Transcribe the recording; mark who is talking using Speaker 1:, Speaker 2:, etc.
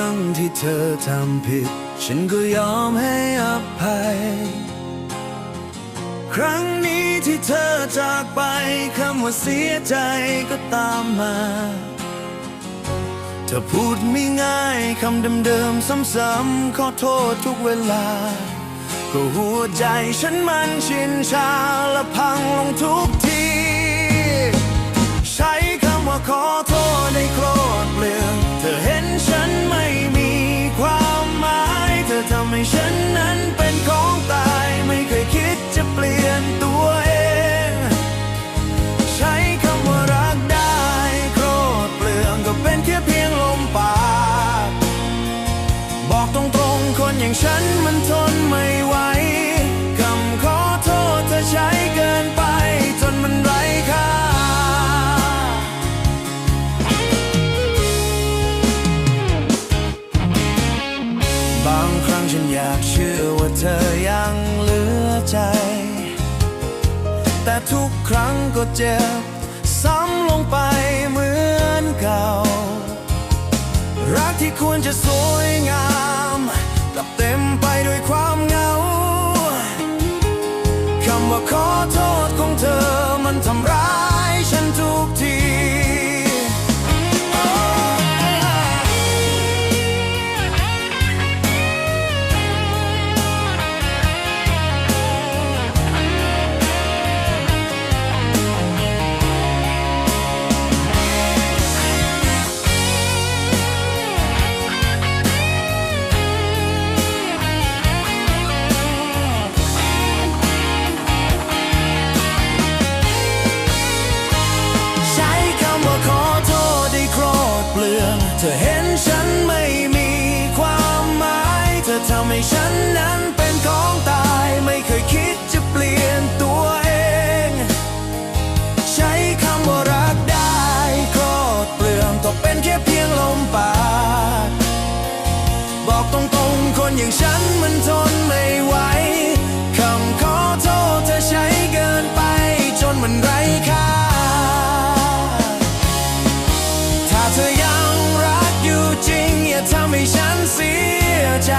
Speaker 1: ครั้งที่เธอทำผิด ฉันก็ยอมให้อภัย ครั้งนี้ที่เธอจากไปคำว่าเสียใจก็ตามมาเธอพูดไม่ง่ายคำเดิมๆซ้ำๆขอโทษทุกเวลา ก็หัวใจฉันมันชินชาและพังลงทุกที ใช้คำว่าขอโทษใน บอกตรงๆ คนอย่างฉันมันทนไม่ไหวคำขอโทษเธอใช้เกินไป จนมันไร้ค่า บางครั้งฉันอยากเชื่อว่าเธอยังเหลือใจ แต่ทุกครั้งก็เจ็บ ซ้ำลงไปเหมือนเก่า รักที่ควรจะสวยงาม อทำให้ฉันนั้นเป็นของตายไม่เคยคิดจะเปลี่ยนตัวเอง ใช้คำว่ารักได้โกรเปลืองก็เป็นแค่เพียงลมปากบอกตรงๆคนอย่างฉันมันทนไม่ไหวคำขอโทษเธอใช้เกินไป จนมันไร้ค่าถ้าเธอยังรักอยู่จริง อย่าทำให้ฉันเสียใจ